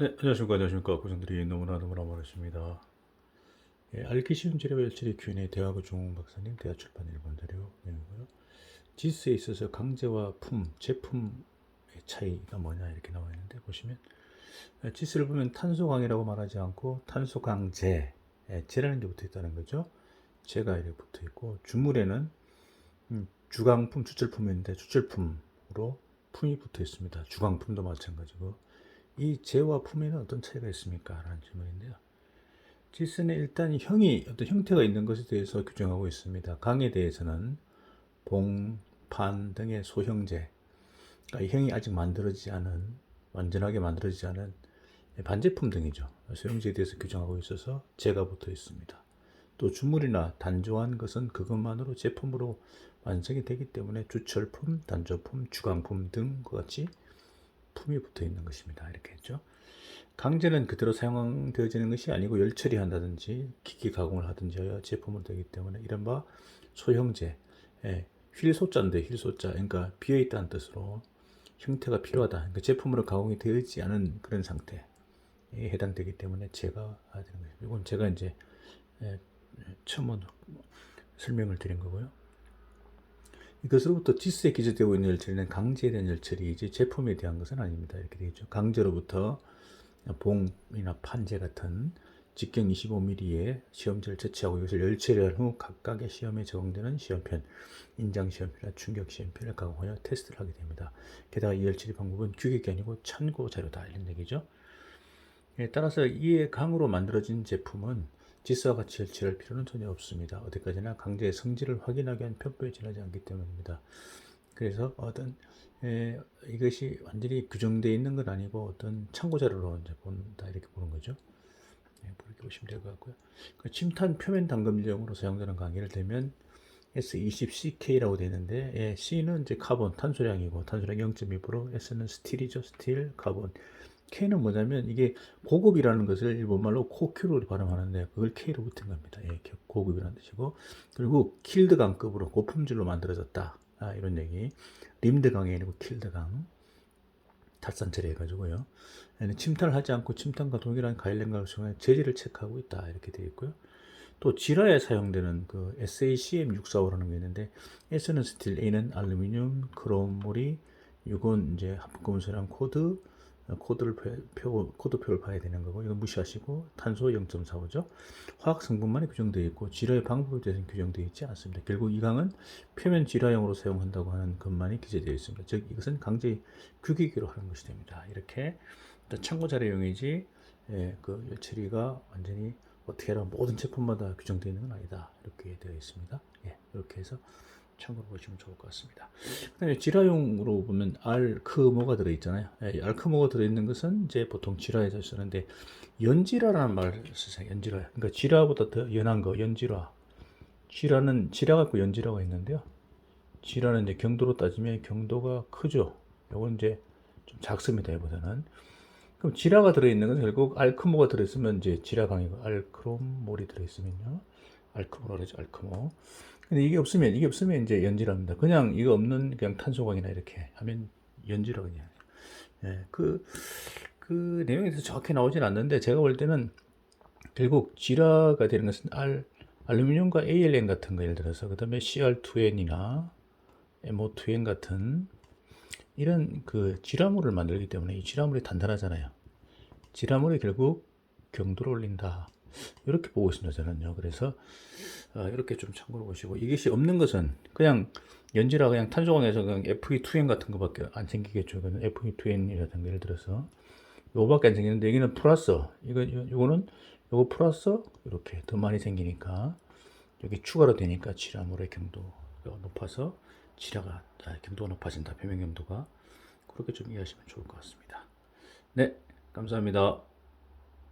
네, 안녕하십니까, 안녕하십니까. 고생들이 너무나 너무나 많으십니다. 예, 알기 쉬운 재료 열처리 Q&A 대화고 종웅 박사님, 대화출판 일본 자료 내용이고요. 지수에 있어서 강제와 품, 제품의 차이가 뭐냐 이렇게 나와 있는데 보시면 예, 지수를 보면 탄소강이라고 말하지 않고 탄소강제, 예, 제라는 게 붙어 있다는 거죠. 제가 이렇게 붙어 있고 주물에는 음, 주강품, 주철품인데 주철품으로 품이 붙어 있습니다. 주강품도 마찬가지고 이 재와 품에는 어떤 차이가 있습니까? 라는 질문인데요. 지스는 일단 형이 어떤 형태가 있는 것에 대해서 규정하고 있습니다. 강에 대해서는 봉, 판 등의 소형제, 그러니까 이 형이 아직 만들어지지 않은 완전하게 만들어지지 않은 반제품 등이죠. 소형제에 대해서 규정하고 있어서 제가 붙어 있습니다. 또 주물이나 단조한 것은 그것만으로 제품으로 완성이 되기 때문에 주철품, 단조품, 주강품 등과 같이 품이 붙어 있는 것입니다. 이렇게 했죠. 강제는 그대로 사용되어지는 것이 아니고 열 처리 한다든지 기계 가공을 하든지 제품으로 되기 때문에 이른바 소형제, 예, 휠소자인데 휠소자, 그러니까 비어 있다는 뜻으로 형태가 필요하다. 그러니까 제품으로 가공이 되어 있지 않은 그런 상태에 해당되기 때문에 제가 되는 거예요. 이건 제가 이제 예, 처음 설명을 드린 거고요. 이것으로부터 지수에 기재되고 있는 열처리는 강제에 대한 열처리이지 제품에 대한 것은 아닙니다. 이렇게 되겠죠. 강제로부터 봉이나 판재 같은 직경 25mm의 시험지를 채취하고 이것을 열처리한 후 각각의 시험에 적용되는 시험편, 인장 시험편이나 충격 시험편을 가공하여 테스트를 하게 됩니다. 게다가 이 열처리 방법은 규격이 아니고 참고 자료다 이런 얘기죠. 예, 따라서 이에 강으로 만들어진 제품은 지수와 같이 열취할 필요는 전혀 없습니다. 어디까지나 강제의 성질을 확인하기 위한 편법에 지나지 않기 때문입니다. 그래서 어떤 에, 이것이 완전히 규정되어 있는 건 아니고 어떤 참고 자료로 이제 본다 이렇게 보는 거죠. 예, 그렇게 보시면 될 것 같고요. 그 침탄 표면 담금용으로 사용되는 강의를 되면 S20CK라고 되는데 예, C는 이제 카본 탄소량이고 탄소량 0.2% S는 스틸이죠. 스틸 카본 K는 뭐냐면 이게 고급이라는 것을 일본말로 코큐로 발음하는데 그걸 K로 붙인 겁니다. 예, 고급이라는 뜻이고 그리고 킬드강급으로 고품질로 만들어졌다. 아, 이런 얘기. 림드강이 아니고 킬드강. 닷산 처리해가지고요. 침탄을 하지 않고 침탄과 동일한 가일렌강을 사용해 재질을 체크하고 있다. 이렇게 되어 있고요. 또 지라에 사용되는 그 SACM645라는 게 있는데 S는 스틸, A는 알루미늄, 크롬물이, 이건 이제 합금수랑 코드, 코드를 표, 코드표를 봐야 되는 거고 이건 무시하시고 탄소 0.45죠. 화학 성분만이 규정되어 있고 질화의 방법에 대해서는 규정되어 있지 않습니다. 결국 이 강은 표면 질화용으로 사용한다고 하는 것만이 기재되어 있습니다. 즉 이것은 강제 규격으로 하는 것이 됩니다. 이렇게 참고 자료용이지 예, 그 열처리가 완전히 어떻게 하라 모든 제품마다 규정되어 있는 건 아니다. 이렇게 되어 있습니다. 예, 이렇게 해서 참고로 보시면 좋을 것 같습니다. 그다음에 지라용으로 보면 알크모가 들어있잖아요. 예, 알크모가 들어있는 것은 이제 보통 지라에서 쓰는데 연지라라는 말을 쓰세요. 연지라. 그러니까 지라보다 더 연한 거 연지라. 지라는 지라가 있고 연지라가 있는데요. 지라는 이제 경도로 따지면 경도가 크죠. 요건 이제 좀 작습니다. 이보다는. 그럼 지라가 들어있는 것은 결국 알크모가 들어있으면 이제 지라강이고 알크롬몰이 들어있으면요. 알크모라 그러죠. 알크모. 근데 이게 없으면 이게 없으면 이제 연지랍니다. 그냥 이거 없는 그냥 탄소광이나 이렇게 하면 연지라 그냥. 예, 그, 그 내용에 대해서 정확히 나오진 않는데 제가 볼 때는 결국 지라가 되는 것은 알, 알루미늄과 ALN 같은 거 예를 들어서 그 다음에 CR2N이나 MO2N 같은 이런 그 지라물을 만들기 때문에 이 지라물이 단단하잖아요. 지라물이 결국 경도를 올린다. 이렇게 보고 있습니다, 저는요. 그래서 어, 이렇게 좀 참고로 보시고 이것이 없는 것은 그냥 연지라 그냥 탄소광에서 그냥 FE2N 같은 거밖에 안 생기겠죠. 그는 FE2N이라든가 예를 들어서 요거밖에 안 생기는데 여기는 플러스 이거 요거는 요거 플러스 이렇게 더 많이 생기니까 여기 추가로 되니까 지라물의 경도가 높아서 지라가 아, 경도가 높아진다. 표면 경도가 그렇게 좀 이해하시면 좋을 것 같습니다. 네, 감사합니다.